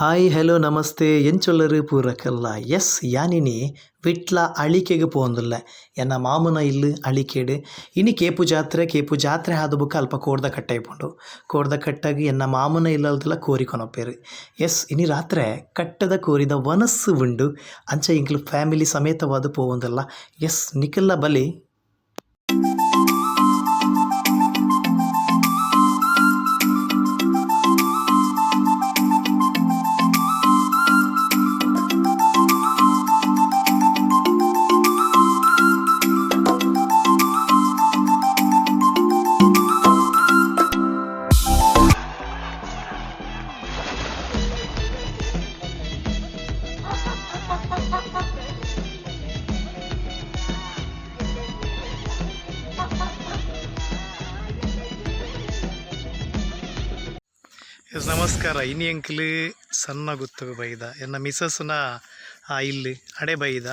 Hi നമസ്തേ ನಮಸ್ತೆ. ಎಂಚೊಲ್ಲರು ಪೂರಕಲ್ಲ. ಎಸ್, ಯಾನಿನಿ. ವಿಟ್ಲ ಅಳಿಕೆಗೆ ಪೋಂದುಲ್ಲ. ಎನ್ನ ಮಾಮನ ಇಲ್ಲಿ ಅಳಿಕೆಡು. ಇನಿ ಕೇಪು ಜಾತ್ರೆ ಕೇಪು ಜಾತ್ರೆ ಆದ ಬುಕ್ಕ ಅಲ್ಪ ಕೋಡ್ದ ಕಟ್ಟ ಕೋರ್ದ ಕಟ್ಟಾಗಿ ಎನ್ನ ಮಾಮನ ಇಲ್ಲಲ್ದಲ್ಲ ಕೋರಿ ಕೊನೊಪ್ಪೇರು ಎಸ್, ಇನಿ ರಾತ್ರೆ ಕಟ್ಟದ ಕೋರಿದ ವನಸ್ಸು ಉಂಡು. ಅಂಚ ಇಂಕ್ಲು ಫ್ಯಾಮಿಲಿ ಸಮೇತವಾದ ಪೋವೊಂದಲ್ಲ. ಎಸ್ ನಿಖಿಲ್ಲ ಬಲಿ ಎಸ್ ನಮಸ್ಕಾರ. ಇನಿ ಅಂಕಲ್ ಸಣ್ಣ ಗುತ್ತಗ ಬೈದ. ಎನ್ನ ಮಿಸಸ್ನ ಆ ಇಲ್ಲಿ ಅಡೆ ಬೈದ.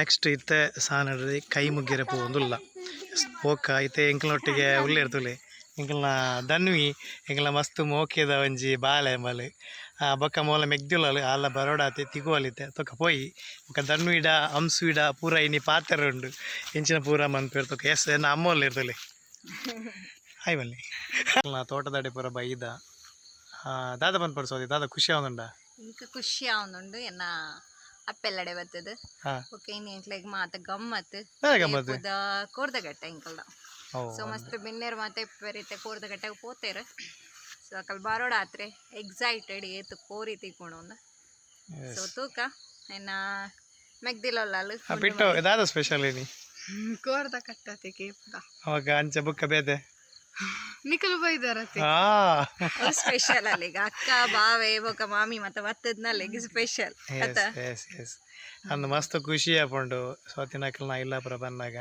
ನೆಕ್ಸ್ಟ್ ಇತ್ತೆ ಸಾನಡ್ರಿ ಕೈ ಮುಗ್ಗಿರ ಪೋಂದುಲ್ಲ ಓಕ ಪೋಕ ಇತ್ತೆ ಎಂಕಲ್ನೊಟ್ಟಿಗೆ ಉಳ್ಳಿ ಇರ್ತುಲೆ. ಎಂಕಲ್ನ ದನ್ವಿ ಎಂಕಲ್ನ ಮಸ್ತ್ ಮೋಕೆದ ಒಂಜಿ ಬಾಲೆ ಮಲೆ. ಆ ಬೊಕ್ಕ ಮೂಲ ಮೆಗ್ದುಲಲು ಆಲ ಬರೋಡಾತೆ ತಿಗುವಲಿತೆ ತೊಕ ಪೋಯಿ ಬೊಕ ದನ್ವಿಡ ಹಂಸುವಿಡ ಪೂರ ಇನಿ ಪಾತ್ರ ಉಂಡು. ಇಂಚಿನ ಪೂರ ಮನ್ಪೇರ್ ತೊಕ. ಎಸ್ ಎನ್ನ ಅಮ್ಮೋಲ್ ಇರ್ತಲೆ. ಹಾಯ್ ಬನ್ನಿ ತೋಟದಡೆ ತೋಟದಡಿ ಪೂರ ಬೈದ. ದಾದ ಬಂದ್ ಪಡಿಸೋದಿ ದಾದ ಖುಷಿ ಆಗುಂಡ ఇంక ಖುಷಿ ಆವೊಂದುಂಡು ಎನ್ನ ಅಪ್ಪೆಲ್ಲಡೆ ಬತ್ತದು ಹಾ. ಓಕೆ ಇನ್ನು ಎಂಕ್ಲೆಗ್ ಮಾತ ಗಮ್ಮತ್ ನನಗೆ ಗಮ್ಮತ್ತು ಕಟ್ಟೆ ಕೋರ್ದಗಟ್ಟ ಇಂಕಲ್ಲ ಓ ಸೊ ಮಸ್ತ್ ಬಿನ್ನೇರ್ ಮಾತೆ ಬರೀತೆ ಕೋರ್ದಗಟ್ಟೆಗೆ ಪೋತೇರು ಸೊ ಅಕಲ್ ಬಾರೋಡ ಆತ್ರೆ ಎಕ್ಸೈಟೆಡ್ ಏತು ಕೋರಿ ತಿಕ್ಕೊಂಡು ಸೊ ತೂಕ ಏನ ಮೆಗ್ದಿಲ್ಲಲ್ಲ ಬಿಟ್ಟು ದಾದ ಸ್ಪೆಷಲಿ ಏನಿ ಕೋರ್ದ ಕಟ್ಟತಿಗೆ ಪುದ ಅವಾಗ ಅಂಚೆ ಬುಕ್ಕ ಬೇದೆ ನಿಖಲು ಬೈದಾರತಿ ಆ ಸ್ಪೆಷಲ್ ಅಲ್ಲಿಗ ಅಕ್ಕ ಬಾವೆ ಬೊಕ ಮಾಮಿ ಮತ್ತೆ ವತ್ತದ್ನಲ್ಲಿಗ ಸ್ಪೆಷಲ್ ಎಸ್ ಎಸ್ ಎಸ್ ಅಂದು ಮಸ್ತ್ ಖುಷಿ ಆಪುಂಡು ಸ್ವತ್ತಿನಕಲ್ ನಾ ಇಲ್ಲಾಪುರ ಬಂದಾಗ.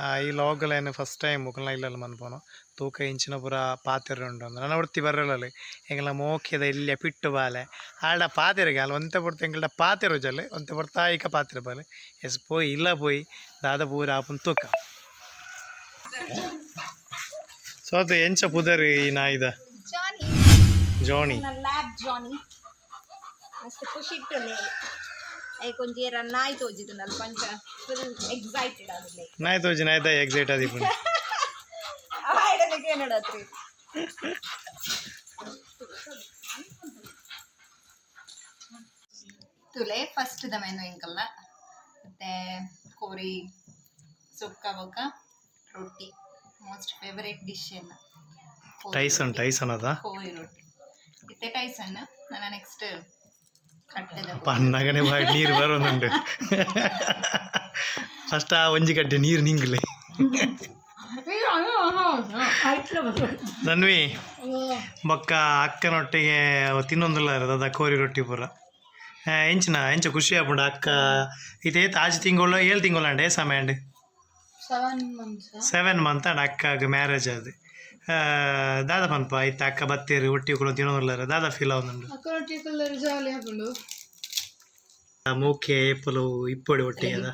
ಆ, ಈ ಏನು ಫಸ್ಟ್ ಟೈಮ್ ಮುಕಲ್ನ ಇಲ್ಲಲ್ಲ ಮನ್ಪೋನು ತೂಕ ಇಂಚಿನ ಪುರ ಪಾತೆರ್ ಉಂಡು ಅಂದ್ರೆ ನಾನು ಉಡ್ತಿ ಬರಲಲ್ಲಿ ಎಂಗಳ ಮೋಕ್ಯದ ಇಲ್ಲೇ ಪಿಟ್ಟು ಬಾಲೆ. ಆಳ ಪಾತೆರೆಗೆ ಅಲ್ಲಿ ಒಂತೆ ಪಡ್ತು ಎಂಗಳ ಪಾತೆರು ಜಲ್ಲಿ ಒಂತೆ ಪಡ್ತಾ ಈಕ ಪಾತ್ರೆ ಬಾಲೆ. ಎಸ್ ಪೋಯಿ ಇಲ್ಲ ಪೋಯಿ ದಾದ ಪೂರ ಆಪುನ್ ತೂಕ. ಸೋತ ಎಂಚ ಪುದರಿ ಈ ನಾಯಿದ ಜಾನಿ. ಜೋಣಿ ಲ್ಯಾಬ್ ಜಾನಿ. ಮಸ್ತ್ ಖುಷಿ ಇಟ್ಟು ಐ ಕೊಂಚ ನಾಯಿ ತೋಜಿದ್ದು ನಲ್ ಪಂಚ. ಫುಲ್ ಎಕ್ಸೈಟೆಡ್ ಆದಿಲ್ಲ ನಾಯಿ ತೋಜಿ ನಾಯ್ದ ಎಕ್ಸೈಟ್ ಆದಿಪ್ಪು ಆಯ್ಡನಿಗೆ ಏನಡತ್ರಿ ತುಲೆ ಫಸ್ಟ್ ದ ಮೆನು ಇಂಕಲ್ಲ ಮತ್ತೆ ಕೋರಿ ಸುಕ್ಕ ಬೊಕ್ಕ ರೊಟ್ಟಿ. ಮೋಸ್ಟ್ ಫೇವರೇಟ್ ಡಿಶ್ ಏನು? ಟೈಸನ್ ಟೈಸನ್ ಅದ? ಕೋರಿ ರೊಟ್ಟಿ. ಇತ್ತೆ ಟೈಸನ್ ನಾನು ನೆಕ್ಸ್ಟ್ ಪನ್ನಗನೆ ಬಾಯಿ ನೀರು ಬರೋದುಂಡು ಫಸ್ಟ್ ಆ ಒಂಜಿ ಗಡ್ಡೆ ನೀರು ನಿಂಗ್ಲಿ. ನನ್ವಿ ಬೊಕ್ಕ ಅಕ್ಕನೊಟ್ಟಿಗೆ ತಿನ್ನೊಂದಿಲ್ಲ ದಾದ ಕೋರಿ ರೊಟ್ಟಿ ಪೂರ. ಎಂಚಿನ ಎಂಚ ಖುಷಿ ಆಗ್ಬಿಡ ಅಕ್ಕ. ಇದೇ ತಾಜ್ ತಿಂಗಳು ಏಳು ತಿಂಗಳು ಅಂಡೆ ಸಮಯ ಅಂಡ್. ಸೆವೆನ್ ಮಂತ್ ಅಂಡ್ ಅಕ್ಕಾಗ ಮ್ಯಾರೇಜ್ ಆದು ದಾದ ಮನ್ಪ ಐತ ಅಕ್ಕ ಬತ್ತೇರಿ ಒಟ್ಟಿ ಕೂಡ ದಿನ ದಾದ ಫೀಲ್ ಅವನು ಮೂಕೆ ಏಪಲು ಇಪ್ಪೊಡಿ ಒಟ್ಟಿ ಅದ.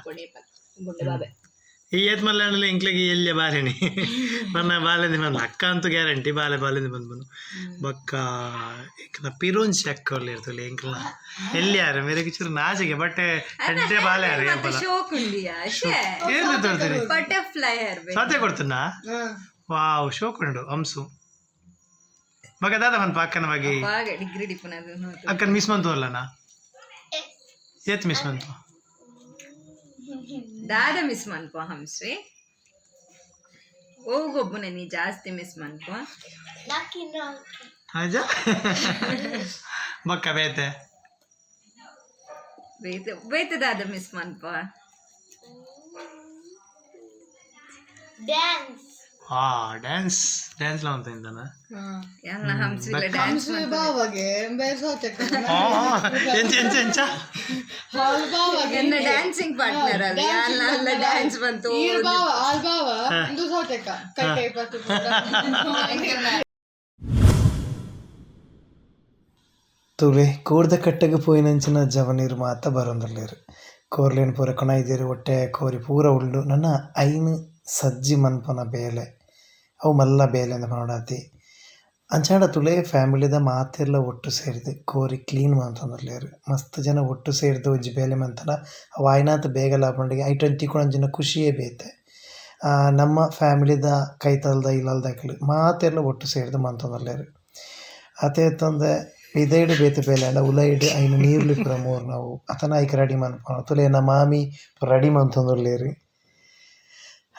ಏತ್ ಮಲ್ಯಾಣಲ್ಲಿ ಇಂಕ್ಲಿಗೆ ಎಲ್ಲಿ ಬಾಲೆನಿ? ಮನ್ನ ಬಾಲೆಂದಿ ಬಂದು ಅಕ್ಕ ಅಂತೂ ಗ್ಯಾರಂಟಿ ಬಾಲೆ ಬಾಲೆಂದಿ ಬಂದು ಬಂದು. ಬಕ್ಕ ಇಂಕನ ಪಿರೋನ್ಸಿ ಅಕ್ಕ ಒಳ್ಳೆ ಇರ್ತಲ್ಲ ಇಂಕಲ ಎಲ್ಲಿ ಯಾರು? ಮೇರೆಗೆ ಚೂರು ನಾಚಿಗೆ ಬಟ್ಟೆ ಹೆಡ್ಡೆ ಬಾಲೆ ಯಾರು? ಏನು ತೋರ್ತೀರಿ ಸತ್ಯ ಕೊಡ್ತೀನ? ವಾವ್ ಶೋಕ್ ಉಂಡು ಹಂಸು. ಮಗ ದಾದ ಬಂದು ಅಕ್ಕನ ಬಗ್ಗೆ? ಅಕ್ಕನ ಮಿಸ್ ಬಂತು ಅಲ್ಲನಾ? ಏತ್ ಮಿಸ್ ಬಂತು? ದಾದ ಮಿಸ್ ಮನ್ಕೋ ಹಂಸ್ರಿ. ಹೋಗೊಬ್ಬನ ನೀ ಜಾಸ್ತಿ ಮಿಸ್ ಮನ್ಕೋ. ಹಜ ಬೊಕ್ಕ ಬೇತೆ. ಬೇತ ಬೇತೆ ದಾದ ಮಿಸ್ ಮನ್ಕೋ. ಹಾ ಡ್ಯಾನ್ಸ್ ಡ್ಯಾನ್ಸ್ ಲ ಅಂತ ಇಂದನ ಎಲ್ಲ ಹಂಸ್ರಿಲ್ಲ ಡ್ಯಾನ್ಸ್ ಬಾವಾಗೆ ಬೇರೆ ಆ ಎಂಚ ಎಂಚ ಎಂಚ. ಎನ್ನ ಡ್ಯಾನ್ಸಿಂಗ್ ಪಾರ್ಟ್ನರ್ ಅಲ್ಲ ಎಲ್ಲ ಡ್ಯಾನ್ಸ್ ಬಂತು ಬಾವ ಆಲ್ ಬಾವ ಒಂದು ಸೋಚಕ ಕೈ ಕೈ ಪತ್ತು ತುಲೆ ಕೋರ್ದ ಕಟ್ಟಗೆ ಪೋಯಿನಂಚಿನ ಜವನೀರು ಮಾತ ಬರೋಂದಲ್ಲೇರು ಕೋರ್ಲೇನು ಪೂರ ಕೊಣೈದೇರು ಹೊಟ್ಟೆ ಕೋರಿ ಪೂರ ಉಳ್ಳು ನನ್ನ ಐನು ಸಜ್ಜಿ ಮನ್ಪನ ಬೇಲೆ. ಅವು ಮಲ್ಲ ಬೇಲೆ ಅಂತ ನೋಡಾತಿ ಅಂಚಾಂಡ ತುಲೆ ಫ್ಯಾಮಿಲಿದ ಮಾತೆರ್ಲ ಒಟ್ಟು ಸೇರ್ದ್. ಕೋರಿ ಕ್ಲೀನ್ ಮಂತೊಂದುಲ್ಲೆರ್ ಮಸ್ತ್ ಜನ ಒಟ್ಟು ಸೇರಿದು ಒಂಜಿ ಬೇಲೆ ಮಂತನ. ಅವು ಆಯ್ನಾತ್ ಬೇಗ ಲಾಪಂಡಿಗೆ ಐಟನ್ ಜನ ಖುಷಿಯೇ ಬೇತೆ. ನಮ್ಮ ಫ್ಯಾಮಿಲಿದ ಕೈತಲ್ದ ಇಲ್ಲಲ್ದಕ್ಲು ಮಾತೆರ್ಲ ಒಟ್ಟು ಸೇರಿದು ಮಂತೊಂದುಲ್ಲೆರ್ ಅತೆ ತಂದೆ ಪಿದೈಡ್ ಬೇತೆ ಬೇಲೆಂಡ ಉಲೈಡ್ ಐನ ನೀರ್ಲು ಪೂರ ಮೂರು ನಾವು. ಅತನ ಐಕ್ ರೆಡಿ ಮನ್ಪುನ ತುಲೆನ ಮಾಮಿ ರೆಡಿ ಮಂತೊಂದುಲ್ಲೆರ್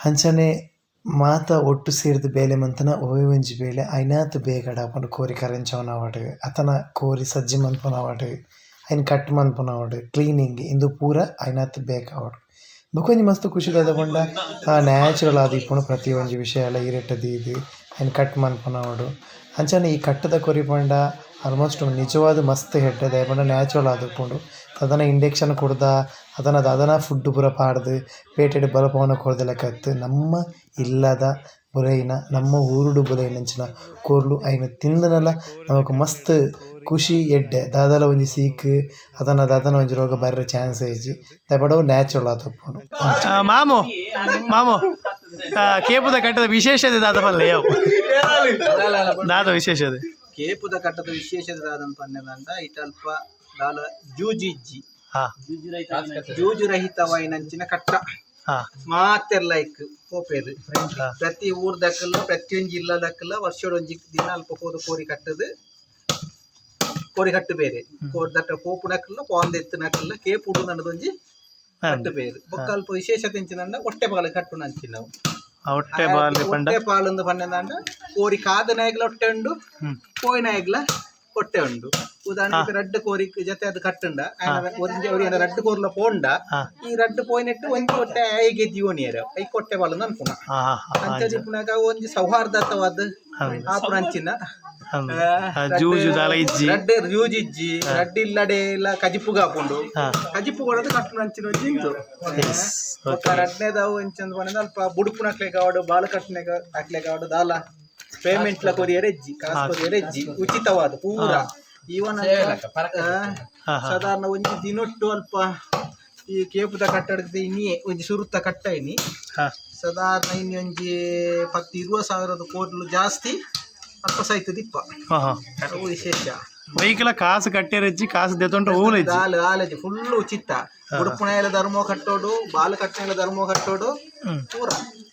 ಅಂಚನೆ ಮಾತ ಒಟ್ಟು ಸೇರಿದ ಬೇಲೆ ಮಂತನ ಒವೆ ಒಂಜಿ ಬೇಲೆ ಐನಾತ್ ಬೇಗಡ ಆಪುಂಡು ಕೋರಿ ಕರೆಂಚವನವಾಡ್ ಅತನ ಕೋರಿ ಸಜ್ಜಿ ಮನ್ಪುನವಾಡ್ ಐನ್ ಕಟ್ ಮನ್ಪುನವಡ್ ಕ್ಲೀನಿಂಗ್ ಇಂದು ಪೂರ ಐನಾತ್ ಬೇಕಾವಡ್ ಬೊಕೊಂಜಿ ಮಸ್ತ್ ಖುಷಿ ಆ ನ್ಯಾಚುರಲ್ ಆದ್ ಇಪ್ಪುಂಡು ಪ್ರತಿ ಒಂಜಿ ವಿಷಯ ಎಲ್ಲ ಇರೆಟ್ಟ ದೀದ್ ಐನ್ ಕಟ್ ಮನ್ಪುನವಾಡು ಅಂಚನೆ ಈ ಕಟ್ಟದ ಕೊರಿ ಪಂಡ ಆಲ್ಮೋಸ್ಟ್ ನಿಜವಾದ ಮಸ್ತ್ ಹೆಡ್ಡೆ ದಯಪಂಡ ನ್ಯಾಚುರಲ್ ಆದ್ ಉಪ್ಪುಂಡು ಅದನ್ನ ಇಂಡಕ್ಷನ್ ಕೊಡ್ದ ಅದನ್ನ ಅದನ ಫುಡ್ ಪೂರ ಪಾಡ್ದು ಪೇಟೆಡ್ ಬಲಪವನ ಲೆಕ್ಕತ್ತು ನಮ್ಮ ಇಲ್ಲದ ಬುಲೈನ ನಮ್ಮ ಊರುಡು ಬುಲೈನಂಚಿನ ಕೋರ್ಲು ಐನ ತಿಂದನಲ್ಲ ನಮಕ್ ಮಸ್ತ್ ಖುಷಿ ಎಡ್ಡೆ. ದಾದಲ ಒಂಜಿ ಸೀಕ್ ಅದನ್ನ ದಾದನ ಒಂಜಿ ರೋಗ ಬರ್ರೆ ಚಾನ್ಸ್ ಏಜಿ ದಪಡವು ನ್ಯಾಚುರಲ್ ಆ ಉಪ್ಪುಂಡು ಮಾಮು ಮಾಮು ಕೇಪುದ ಕಟ್ಟದ ವಿಶೇಷತೆ ದಾದ ಪಲ್ಲೆ ಯಾವ? ದಾದ ವಿಶೇಷತೆ. ಕೇಪುದ ಕಟ್ಟದ ವಿಶೇಷದಾದಂತ ಇಟಲ್ಪ ದಾಲ ಜೂಜಿಜ್ಜಿ. ಜೂಜು ರಹಿತವಾಯಿನಂಚಿನ ಕಟ್ಟ. ಮಾತೆರ್ ಲೈಕ್ ಪೋಪೇದು ಪ್ರತಿ ಊರ್ದಕ್ಕಲ್ಲ ಪ್ರತಿಯೊಂದು ಜಿಲ್ಲದಕ್ಕಲ್ಲ ವರ್ಷದೊಂಜಿ ದಿನ ಅಲ್ಪ ಹೋದ ಕೋರಿ ಕಟ್ಟದು. ಕೋರಿ ಕಟ್ಟು ಬೇರೆ. ಕೋರಿ ದಟ್ಟ ಎತ್ತು ಪಾಂದೆತ್ತನಕ್ಕಲ್ಲ ಕೇಪುಡು ನನ್ನದೊಂಜಿ ಕಟ್ಟು ಬೇರೆ. ಬೊಕ್ಕ ಅಲ್ಪ ವಿಶೇಷತೆ ಇಂಚಿನಂಡ ಹೊಟ್ಟೆ ಬಾಲ ಕಟ್ಟು ನಂಚಿ ನಾವು ಹೊಟ್ಟೆ పాలు ಪಂಡ ಹೊಟ್ಟೆ ಪಾಲಂದು ಪಂಡದಂಡ ಕೋರಿ ಕಾದ ನಾಯಗ್ಲ ಹೊಟ್ಟೆ ಉಂಡು ಕೋಯಿ ನಾಯಗ್ಲ ಹೊಟ್ಟೆ ಉಂಡು. ಉದಾಹರಣೆಗೆ ರಡ್ಡು ಕೋರಿ ಜೊತೆ ಅದು ಕಟ್ಟುಂಡ ಒಂಜಿ ಅವ್ರಿ ರಡ್ಡು ಕೋರ್ಲ ಪೋಂಡ ಹಾ. ಈ ರಡ್ಡು ಪೋಯ್ನೆಟ್ಟು ಒಂಜಿ ಹೊಟ್ಟೆ ಐಗೆ ಜೀವನಿಯರು ಐ ಕೊಟ್ಟೆ ಹಾ ಅಂಚದಿ ಪುನಗ ಒಂಜಿ ಸೌಹಾರ್ದತವಾದ ಆಪುನ ಅಂಚಿನ. ಜೂಜು ದಾಲ ಇಜ್ಜಿ. ರಡ್ಡೆ ಜೂಜಿಜ್ಜಿ ರಡ್ಡು ಇಲ್ಲಡೆ ಇಲ್ಲ ಕಜಿಪುಗ ಹಾಕೊಂಡು ಕಜಿಪ್ಪು ಕಜಿಪು ಕೊಡೋದು ಕಷ್ಟ ನಂಚಿನ ಜಿಂತು ಒಕ್ಕ ರಡ್ನೆದಾವು ಎಂಚಂದ್ ಪಂಡ ಅಲ್ಪ ಬುಡುಪುನ ಹಾಕ್ಲೆಗ್ ಆವಡು ಬಾಲ ಕಟ್ಟನೆ ಹಾಕ್ಲೆಗ್ ಆವಡು ದಾಲ. ಪೇಮೆಂಟ್ ಲ ಕೊರಿಯರ್ ಎಜ್ಜಿ ಕಾಸು ಕೊರಿಯರ್ ಎಜ್ಜಿ ಉಚಿತವಾದ ಪೂರ. ಈವನ್ ಸಾಧಾರಣ ಒಂಜಿ ದಿನೊಟ್ಟು ಅಲ್ಪ ಈ ಕೇಪುದ ಕಟ್ಟಡದ ಇನ್ನೇ ಒಂಜಿ ಸುರುತ್ತ ಕಟ್ಟ ಇನ್ನಿ ಹಾ. ಸಾಧಾರಣ ಇನ್ನೊಂಜಿ ಒಂಜಿ ಪತ್ತು ಇರುವ ಸಾವಿರದ ಕೋಟ್ಲು ಜಾಸ್ತಿ. ಅಲ್ಪ ಸೈತ ದಿಪ್ಪ ಹಾ ಹಾ. ಅವು ವಿಶೇಷ. ಬೈಕ್ಲ ಕಾಸು ಕಟ್ಟೆರಜ್ಜಿ ಕಾಸು ದೆತ್ತೊಂಟ ಊಲಜ್ಜಿ ದಾಲ್ ಆಲಜಿ ಫುಲ್ ಉಚಿತ. ಉಡುಪುಣೆಲ ಧರ್ಮ ಕಟ್ಟೋಡು ಬಾಲ ಕಟ್ಟೆಲ ಧರ್ಮ ಕಟ್ಟೋಡು ಹ್ಮ್. ಪೂರ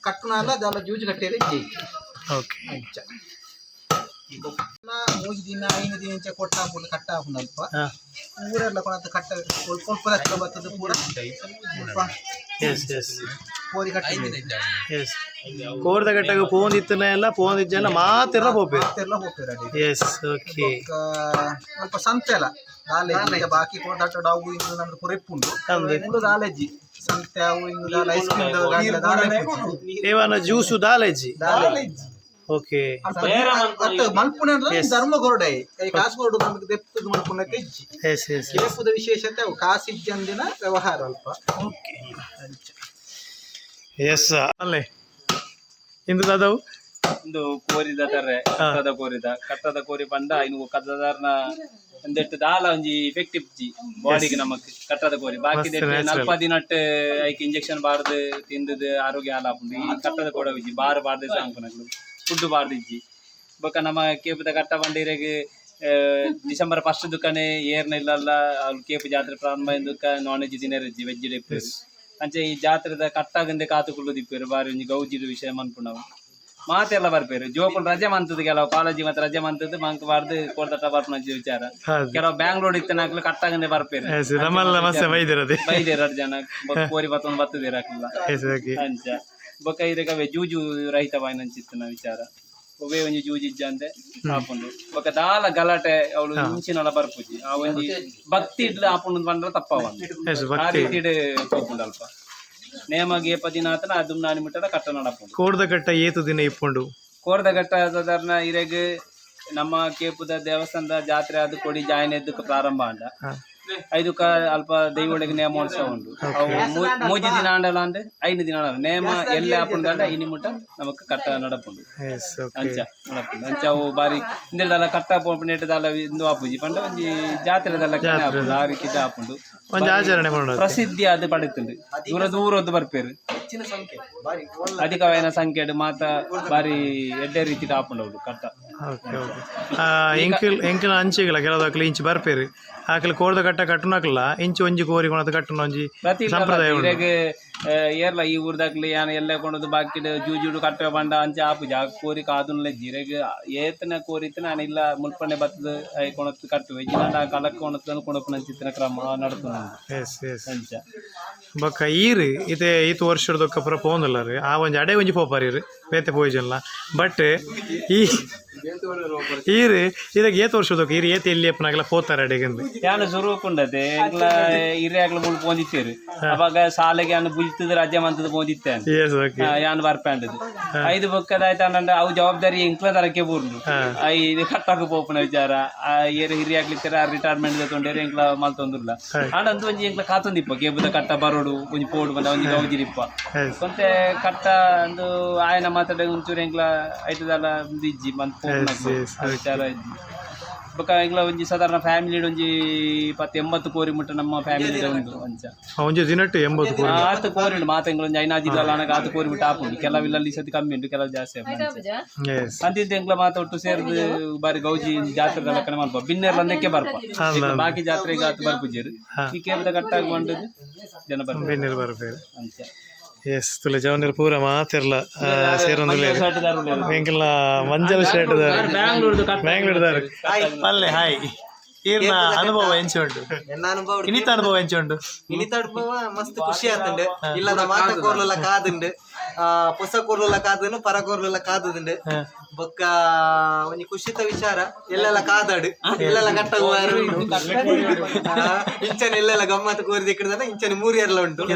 ಕಟ್ಟುನಲ್ಲ ದಾಲ ಜೂಜು ಕಟ್ಟೆಲೆ ಜೈ ಓಕೆ. ಅಂಚ ಮೂಜಿ ದಿನ ಐದು ದಿನ ಇಂಚ ಕೊಟ್ಟ ಹಾಕೊಂಡು ಕಟ್ಟ ಹಾಕೊಂಡು ಅಲ್ಪ ಹಾ. ಊರೆಲ್ಲ ಕೊಡತ್ತ ಕಟ್ಟ ಸ್ವಲ್ಪ ಸ್ವಲ್ಪ ರಕ್ತ ಬರ್ತದೆ ಪೂರ. ಸ್ವಲ್ಪ ಎಸ್ ಎಸ್ ಕೋರಿ ಕಟ್ಟ ಎಸ್ ಕೋರ್ದ ಗಟ್ಟಗ ಫೋನ್ ಇತ್ತನ ಎಲ್ಲ ಫೋನ್ ಇಜ್ಜೆಲ್ಲ ಮಾತೆಲ್ಲ ಪೋಪೆ ಎಲ್ಲ ಹೋಗ್ತಾರೆ ಎಸ್ ಓಕೆ ಸ್ವಲ್ಪ ಸಂತೆಲ ಈಗ ಬಾಕಿ ಕೋರ್ದಾಟ ಅವು ಇಂದು ನಮ್ದು ಪುರೆಪ್ಪುಂಡು. ಇಂದು ನಾಲೆಜಿ ಸಂತೆ ಅವು ಇಂದು ದಾಲ ಐಸ್ ಕ್ರೀಮ್ ಏವನ ಜ್ಯೂಸು ದಾಲಜ್ಜಿ ನಾಲೆಜಿ ಓಕೆ ಮಲ್ಪುಣ ಧರ್ಮ ಕೊರಡೈ ಈ ಕಾಸು ಕೊಡು ನಮಗೆ ದೆಪ್ಪದು ಮಲ್ಪುಣಕ್ಕೆ ಇಜ್ಜಿ. ಎಸ್ ಎಸ್ ಕೇಪುದ ವಿಶೇಷತೆ ಅವು ಕಾಸಿಜ್ಜಂದಿನ ವ್ಯವಹಾರ ಅಲ್ಪ. ಓಕೆ ಎಸ್ ಅಲ್ಲೇ. ಇಂದು ದಾದವು ಒಂದು ಕೋರಿದ ತರೆ ಕಟ್ಟದ ಕೋರಿದ. ಕಟ್ಟದ ಕೋರಿ ಪಂಡ ಇನ್ನು ಕಟ್ಟದಾರ್ನ ಒಂದೆಟ್ಟು ದಾಲ ಒಂಜಿ ಇಫೆಕ್ಟಿವ್ ಜಿ ಬಾಡಿಗೆ ನಮಕ್ ಕಟ್ಟದ ಕೋರಿ. ಬಾಕಿ ನಲ್ಪ ದಿನಟ್ ಐಕ್ ಇಂಜೆಕ್ಷನ್ ಬಾರ್ದು ತಿಂದದ ಆರೋಗ್ಯ ಹಾಲ ಆಪುಂಡು ಈ ಕಟ್ಟದ ಕೋಡ ಇಜ್ಜಿ ಬಾರ್ ಬಾರ್ದು ಸಾಂಪನಗಳು ಫುಡ್ ಬಾರ್ದು ಇಜ್ಜಿ ಬೊಕ ನಮ್ಮ ಕೇಪದ ಕಟ್ಟ ಬಂಡಿರೆಗ್ ಡಿಸೆಂಬರ್ ಫಸ್ಟ್ ದುಕಾನೆ ಏರ್ನ ಅವ್ರು ಕೇಪು ಜಾತ್ರೆ ಪ್ರಾರಂಭ ದುಕ್ಕ ನಾನ್ ವೆಜ್ ದಿನ ವೆಜ್ ಡಿಪ್ಪೇರು ಅಂಚೆ ಈ ಜಾತ್ರೆದ ಕಟ್ಟಾಗಂದೆ ಕಾತುಕೊಳ್ಳು ದಿಪ್ಪೇರು ಬಾರಿ ಒಂಜಿ ಗೌಜಿದ ವಿಷಯ ಮನ್ಪುಣವು ಮಾತೆಲ್ಲ ಬರ್ಪೇರು ಜೋಕುಲ್ ರಜೆ ಮಂತದ ಕೆಲವು ಕಾಲೇಜಿ ಮತ್ತೆ ರಜೆ ಮಂತದ್ದು ಮಂಕ್ ಬಾರ್ದು ಕೊಡ್ದಟ್ಟ ಬರ್ಪುನ ವಿಚಾರ. ಕೆಲವು ಬ್ಯಾಂಗ್ಳೂರ್ ಇತ್ತನಾಗ್ಲು ಕಟ್ಟಾಗಂದೆ ಬರ್ಪೇರು. ಬೈದೇರ್ ಜನ. ಕೋರಿ ಬತ್ತೊಂದು ಬತ್ತದೇರ್ ಹಾಕಲ್ಲ ಎಸ್ ಓಕೆ. ಅಂಚ. ಬೊಕ್ಕ ಇದಕ್ಕೆ ಜೂಜು ರಹಿತವಾಯಿನಂಚಿತ್ತಿನ ವಿಚಾರ. ಒಬ್ಬೇ ಒಂಜಿ ಜೂಜಿಜ್ಜ ಅಂದೆ ಆಪುಂಡು ಬೊಕ ದಾಲ ಗಲಾಟೆ ಅವಳು ಇಂಚಿನಲ ಬರ್ಪುಜಿ ಆ ಒಂಜಿ ಭಕ್ತಿ ಇಡ್ಲ. ಆಪುಂಡು ಬಂದ್ರೆ ತಪ್ಪ ಎಸ್ ಆ ರೀತಿ ಹೋಗ್ಪುಂಡು ಅಲ್ಪ ನೇಮ ಗೇಪ ದಿನಾತನ ಅದು ನಾನಿ ಮುಟ್ಟದ ಕಟ್ಟ ನಡಪುಂಡು ಕೋಡ್ದ ಕಟ್ಟ ಏತು ದಿನ ಇಪ್ಪುಂಡು? ಕೋರ್ದಘಟ್ಟ ಸಾಧಾರಣ ಇರೆಗ್ ನಮ್ಮ ಕೇಪುದ ದೇವಸ್ಥಾನದ ಜಾತ್ರೆ ಅದು ಕೊಡಿ ಜಾಯಿನ್ ಎದ್ದಕ್ಕೆ ಪ್ರಾರಂಭ ಅಂಡ. ಐದುಕ ಅಲ್ಪ ದೈವಳಿಗೆ ನೇಮ ಉಂಡು ಅವು ಮೂಜಿ ದಿನ ಆಂಡಲ ಅಂದ್ರೆ ಐದು ದಿನ ಆಂಡಲ ನೇಮ ಎಲ್ಲೆ ಆಪುಂಡ ಐನಿ ಮುಟ ನಮಕ್ ಕಟ್ಟ ನಡಪುಂಡು ಎಸ್ ಓಕೆ ಅಂಚ ನಡಪುಂಡು ಅಂಚ ಅವು ಬಾರಿ ಇಂದೆಲ್ಲ ಕಟ್ಟ ಪೋಪನೆಟ್ಟದಲ್ಲ ಇಂದು ಆಪುಜಿ ಪಂಡ ಒಂಜಿ ಜಾತ್ರೆದಲ್ಲ ಕೆನೆ ಆಪುಂಡು ಆ ರೀತಿ ಆಪುಂಡು ಪ್ರಸಿದ್ಧಿ ಅದು ಪಡೆತುಂಡು ದೂರ ದೂರದ್ದು ಬರ್ಪೇರು. ಸಂಖ್ಯೆ. ಬಾರಿ ಅಧಿಕವಾಯಿನ ಸಂಖ್ಯೆ ಮಾತ ಬಾರಿ ಎಡ್ಡೆ ರೀತಿ ಅವ್ರು ಕಟ್ಟ ಓಕೆ ಓಕೆ. ಎಂಕಿಲ್ ಎಂಕಿನ ಅಂಚಿಗಳ ಕೆಲವು ಇಂಚು ಬರ್ಪೇರು. ಆಕಲ್ ಕೋರ್ದ ಕಟ್ಟ ಕಟ್ಟುನಕ್ಲ ಇಂಚು ಒಂಜಿ ಕೋರಿ ಕೊಣದು ಕಟ್ಟುನ ಒಂಜಿ ಸಂಪ್ರದಾಯ ಉಂಟು. ಇರೆಗ್ ಏರ್ಲ ಈ ಊರ್ದಾಗ್ಲಿ ಯಾನ್ ಎಲ್ಲೆ ಕೊಂಡದು ಬಾಕಿಡ್ ಜೂಜುಡು ಕಟ್ಟ ಬಂಡ ಅಂಚ ಆಪು. ಜಾ ಕೋರಿ ಕಾದುನ್ಲೆ ಜಿರೆಗ್ ಏತನ ಕೋರಿತ ನಾನು ಇಲ್ಲ ಮುಲ್ಪನೆ ಬತ್ತದ ಐ ಕೊಣತ್ತು ಕಟ್ಟು ಇಜ್ಜಿನ ಕಲಕ್ ಕೊಣತ್ತು ಕೊಣಪನ ಚಿತ್ರ ಕ್ರಮ ನಡ್ತು ಎಸ್ ಎಸ್ ಅಂಚ. ಬೊಕ್ಕ ಈರು ಇತ್ತೆ ಈತ ವರ್ಷದ ಪೂರ ಪೋಂದುಲ್ಲ ರೀ. ಆ ಒಂಜಿ ಅಡೆ ಒಂಜಿ ಪೋಪಾರಿ ಬೇತೆ ಪೋಯ್ಜನ್ಲ. ಬಟ್ ಈ ಈರು ಇದಕ್ಕೆ ಏತ್ ವರ್ಷದಕ್ಕೆ ಈರು ಏತ್ ಎಲ್ಲಿ ಅಪ್ಪನಾಗೆಲ್ಲ ಹೋತಾರ ಅಡೆಗೆಂದು ಯಾನು ಸುರುಕುಂಡತೆ ಎಂಕ್ಲ ಇರ್ಯಾಗ್ಲ ಮುಳ್ ಪೋಂದಿತ್ತೇರು ಅವಾಗ ಸಾಲೆಗೆ ಯಾನು ಬುಜ್ತದ ರಜೆ ಮಂತದ ಪೋಂದಿತ್ತೇನೆ ಎಸ್ ಓಕೆ ಯಾನ್ ಬರ್ಪೇಂಡದು ಐದು ಬೊಕ್ಕದಾಯ್ತ ಅಂಡ ಅವು ಜವಾಬ್ದಾರಿ ಎಂಕ್ಲ ತರಕ್ಕೆ ಬೂರ್ಲು ಐದ ಇದು ಕಟ್ಟಾಕ ಪೋಪುನ ವಿಚಾರ. ಏರ್ ಹಿರಿಯಾಗ್ಲಿತ್ತರ ರಿಟೈರ್ಮೆಂಟ್ ತೊಂಡೇರು ಎಂಕ್ಲ ಮಲ್ತೊಂದುರ್ಲ ಆಂಡ ಅಂದು ಒಂಜಿ ಎಂಕ್ಲ ಕಾತೊಂದಿಪ್ಪ ಕೇಬುದ ಕಟ್ಟ ಬರೋಡು ಒಂಜಿ ಪೋಡು ಬಂದ ಒಂಜಿ ಗೌಜಿರಿಪ್ಪ. ಕೊಂತೆ ಕಟ್ಟ ಅಂದು ಆಯನ ಮಾತಾಡ ಒಂಚೂರು ಎಂಕ್ಲ ಐತದಲ್ಲ ಬಿಜ್ಜಿ ಇಜ್ಜಿ ವಿಚಾರ ಇದ್ದು ಬೊಕ ಎಂಕ್ಲ ಒಂಜಿ ಸಾಧಾರಣ ಫ್ಯಾಮಿಲಿ ಒಂಜಿ ಇಪ್ಪತ್ತು ಎಂಬತ್ತು ಕೋರಿ ಮುಟ್ಟ ನಮ್ಮ ಫ್ಯಾಮಿಲಿ ಉಂಟು ಅಂಚ. ಒಂಜಿ ದಿನಟ್ಟು ಎಂಬತ್ತು ಕೋರಿ. ಆತು ಕೋರಿ ಉಂಟು ಮಾತ ಎಂಕ್ಲ ಒಂಜಿ ಐನಾಜಿಲ್ಲ ನನಗೆ ಆತು ಕೋರಿ ಬಿಟ್ಟು ಆಪುಂಡು ಕೆಲವಿಲ್ಲ ಸತಿ ಕಮ್ಮಿ ಉಂಟು ಕೆಲವು ಜಾಸ್ತಿ ಎಸ್ ಅಂತಿದ್ದ ಎಂಗ್ಲ ಮಾತ ಒಟ್ಟು ಸೇರ್ದು ಬಾರಿ ಗೌಜಿ ಜಾತ್ರೆ ಲೆಕ್ಕನೆ ಮಲ್ಪ ಬಿನ್ನೇರ್ ಬಂದಕ್ಕೆ ಬರ್ಪ ಬಾಕಿ ಜಾತ್ರೆಗೆ ಆತು ಬರ್ಪುಜೇರು ಈ ಕೇಂದ್ರ ಕಟ್ಟಾಗಿ ಬಂದದ್ದು ಜನ ಬರ್ಪ ಬೆನ್ನೀರು ಬರ್ಬೇಕು. ಅಂಚ. ಎಸ್ ತುಲೆ ಜವನೀರ್ ಪೂರ ಮಾತಿರ್ಲ ದಾರುಂಡು ಎಂಕಲ್ನ ಮಂಜಲ್ ಶರ್ಟ್ ಬ್ಯಾಂಗ್ಳೂರ್ದು ಕಟ್ಟ ಬ್ಯಾಂಗ್ಳೂರ್ದಾರ್. ಅಲ್ಲೇ ಹಾಯ್ ಈರ್ನ ಅನುಭವ ಎಂಚ ಉಂಟು? ಅನುಭವ ಇನಿತ ಅನುಭವ ಎಂಚ ಉಂಟು? ಇನಿತ ಅನುಭವ ಮಸ್ತ್ ಖುಷಿ ಆತುಂಡು ಇಲ್ಲದ ಮಾತ ಕೋರ್ಲೆಲ್ಲ ಕಾದುಂಡು. ಆ ಪುಸ ಕೋರ್ಲೆಲ್ಲ ಕಾದುನು ಪರ ಕೋರ್ಲೆಲ್ಲ ಕಾದುಂಡು ಬೊಕ್ಕ ಒಂಜಿ ಖುಷಿತ ವಿಚಾರ ಎಲ್ಲೆಲ್ಲ ಕಾದಾಡು. ಎಲ್ಲೆಲ್ಲ ಕಟ್ಟ ಇಂಚನೆ ಎಲ್ಲೆಲ್ಲ ಗಮ್ಮತ್ ಕೋರಿ ಇಕ್ಕದ ಇಂಚನೆ ಮೂರಿಯರ್ಲ ಉಂಟು.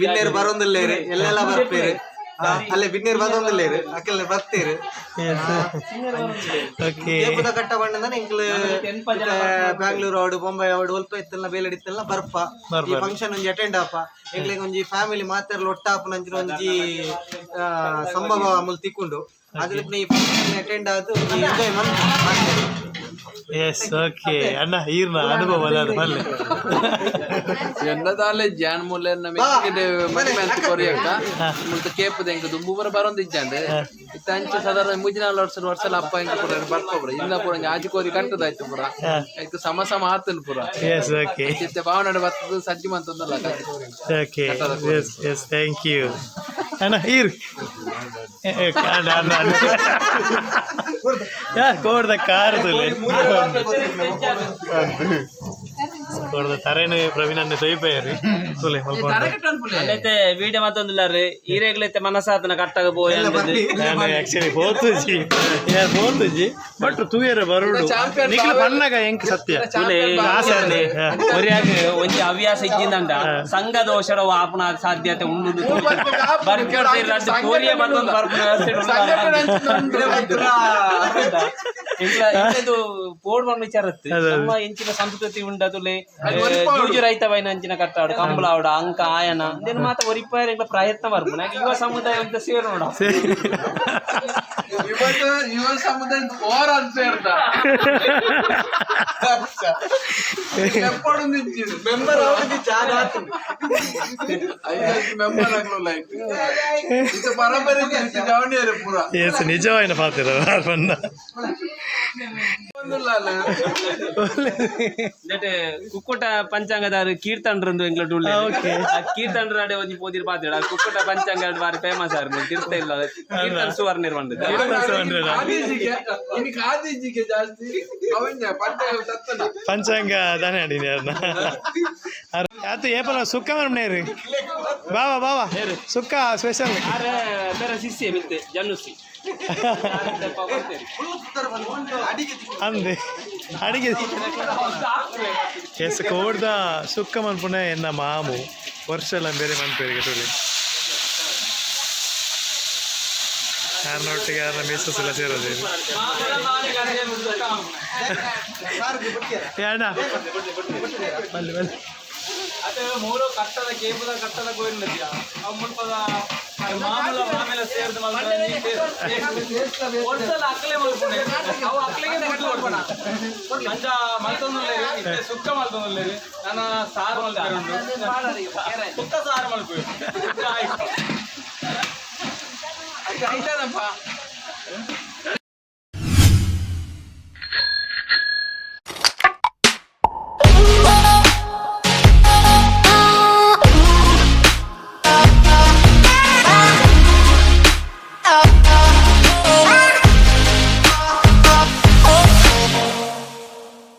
ಬಿನ್ನೇರು ಬರೊಂದಿಲ್ಲೇರು. ಎಲ್ಲೆಲ್ಲ ಬರ್ಪೇರು. ಅಲ್ಲೇ ಬಿನ್ನೇರು ಇರು. ಅಕ್ಕೆಲ್ಲ ಬರ್ತೀರು. ಓಕೆ ಕೇಪುದ ಕಟ್ಟ ಬಣ್ಣದನ ಇಂಕ್ಲು ಬ್ಯಾಂಗ್ಳೂರ್ ಅವಡು ಬೊಂಬೈ ಅವಡು ಒಲ್ಪ ಇತ್ತಲ್ಲ ಬೇಲೆಡ್ ಇತ್ತಲ್ಲ ಬರ್ಪ. ಈ ಫಂಕ್ಷನ್ ಒಂಜಿ ಅಟೆಂಡ್ ಆಪ. ಎಂಗ್ಲಿಗೆ ಒಂಜಿ ಫ್ಯಾಮಿಲಿ ಮಾತೆರ್ಲ ಒಟ್ಟಾಪ ನಂಜಿನ ಒಂಜಿ ಆ, ಸಂಭವ ಅಮಲ್ ತಿಕ್ಕೊಂಡು. ಅದ್ರ ಈ ಫಂಕ್ಷನ್ ಅಟೆಂಡ್ ಆದು ಎಂಜಾಯ್ ಎಸ್ ಓಕೆ ಅಣ್ಣ ಈರ್ನ ಅನುಭವ ಅದಾದ ಮಲ್ಲೆ ಎನ್ನದಾಲೆ ಜಾನ್ ಮುಲ್ಲೆನ್ನ ಮೆಕ್ಕಿಡೆ ಮನೆ ಕೊರಿಯಕ್ಕ ಮುಲ್ತ ಕೇಪದ ಎಂಕ ದುಂಬು ಬರ ಬರೊಂದು ಇಜ್ಜಂಡೆ ಇತ್ತ ಅಂಚ ಸಾಧಾರಣ ಮೂಜಿ ನಾಲ್ ವರ್ಷ ವರ್ಷಲ ಅಪ್ಪ ಎಂಕ ಪುರ ಬರ್ಕೊಬ್ರ ಇಂದ ಪುರ ಆಜಿ ಕೋರಿ ಕಟ್ಟದಾಯ್ತು ಪುರ ಆಯ್ತು ಸಮ ಸಮ ಆತನ್ ಪುರ ಎಸ್ ಓಕೆ ಚಿತ್ತೆ ಭಾವನಡೆ ಬರ್ತದ ಸಜ್ಜಿ ಮಂತಂದಲ್ಲ okay yes yes thank you ಅಣ್ಣ ಈರ್ ಏ, ಏ, ಅಣ್ಣ ಅಣ್ಣ ಅಣ್ಣ ಯಾ ಕೋಡ್ದ ಕಾರ್ ತುಲೆ ಕೋಡ್ದ ತರೇನು ಪ್ರವೀಣನ್ನ ತೊಯ್ಪೇರಿ ತುಲೆ ಮಲ್ಕೊಂಡು ಅಲ್ಲೈತೆ ವಿಡಿಯೋ ಮತ್ತೊಂದಿಲ್ಲಾರಿ ಈರೆಗ್ಲೈತೆ ಮನಸಾತನ ಕಟ್ಟಾಗ ಪೋಯ್ ನಾನು ಆಕ್ಚುಲಿ ಹೋತುಜಿ ಯಾರು ಹೋತುಜಿ ಬಟ್ ತೂಯರ ಬರುಡು. ನಿಖಿಲ ಪನ್ನಗ ಎಂಕ್ ಸತ್ಯ? ಒಂಜಿ ಹವ್ಯಾಸ ಇದ್ದಿಂದಂಡ ಸಂಘ ದೋಷಡ ಆಪಣ ಸಾಧ್ಯತೆ ಉಂಡು ಬರ್ಕೊಂಡು ಕೋರಿಯ ಮತ್ತೊಂದು ಪೋಡ್ ವಿಚಾರತ್ತು ನಮ್ಮ ಎಂಚಿನ ಸಂಸ್ಕೃತಿ ಉಂಡದುಲೆ ರೈತ ಬೈನ ಅಂಚಿನ ಕಟ್ಟಾಡು ಕಂಬಳಾವಡ ಅಂಕ ಆಯನ. ಇದನ್ನ ಮಾತ ಒರಿಪಾಯ ಪ್ರಯತ್ನ ಬರ್ಪುನ ಯುವ ಸಮುದಾಯ ಅಂತ ಇವತ್ತು ಯುವ ಸಮುದಾಯ ಓರ್ ಅಂತ ಸೇರ್ದ. ಎಪ್ಪಡು ನಿಂತಿರು ಮೆಂಬರ್ ನಿಜವಾಯಿನ ಪಾತ್ರ ಪನ್ನ ಒಂದಿಲ್ಲ ಅಲ್ಲ ನೆಟ್ ಕುಕ್ಕುಟ ಪಂಚಾಂಗದಾರು ಕೀರ್ತಂಡ್ರಂದು ಎಂಗ್ಲ ಉಳ್ಳೆ ಆ ಕೀರ್ತಂಡ್ರ ಅಡೆ ಒಂಜಿ ಪೋದಿರ್ ಪಾತಿಡ ಆ ಕುಕ್ಕುಟ ಪಂಚಾಂಗ ಬಾರಿ ಫೇಮಸ್ ಆರ್ ತಿರ್ತ ಇಲ್ಲ ಕೀರ್ತನ್ ಸುವರ್ಣ ನಿರ್ವಂಡ ಕಾದೀಜಿಗೆ ಇನ್ನು ಕಾದೀಜಿಗೆ ಜಾಸ್ತಿ ಅವನ್ಯ ಪಂಚ ತತ್ತನ ಪಂಚಾಂಗ ತಾನೇ ಆಡಿನಿ ಅವ್ರನ್ನ ಆತ ಏಪಲ ಸುಕ್ಕ ಮರ್ಮನೇರಿ ಬಾವಾ ಬಾವಾ ಸುಕ್ಕ ಸ್ಪೆಷಲ್ ಅಂದೆ. ಅಡಿಗೆ. ಎಸ್ ಕೋಡ್ದ ಸುಕ್ಕ ಮನ್ಪುಣ ಎನ್ನ ಮಾಮು. ವರ್ಷ ಎಲ್ಲ ಬೇರೆ ಮನ್ಪೇರಿಗೆ ತುಳಿ ಯಾರನ್ನೊಟ್ಟಿಗೆ ಯಾರನ್ನ ಮಿಸ್ಸಸ್ ಎಲ್ಲ ಸೇರೋದು ಅಣ್ಣ. ಬಲ್ಲಿ ಬಲ್ಲಿ ಅದೇ ಮೂರು ಕಟ್ಟದ ಕೇಬುದ ಕಟ್ಟದ ಗೋರಿನದಿಯ ಅವು ಮುಲ್ಪದ ಮಾಮೂಲ ಮಾಮೇಲೆ ಸೇರಿದ ಒಡ್ಸಲ ಅಕ್ಲೆ ಮಲ್ಪುಣೆ ಅವು ಅಕ್ಲೆಗೆ ಮಲ್ಪಣ ಅಂಚ ಇದೆ ಸುಕ್ಕ ಮಲ್ತೊಂದುಲ್ಲೇರಿ ನನ್ನ ಸಾರು ಮಲ್ಪೇರುಂಡು ಸುಕ್ಕ. ಸಾರು ಸುಕ್ಕ ಆಯ್ತು. ಆಯ್ತಾನಪ್ಪ?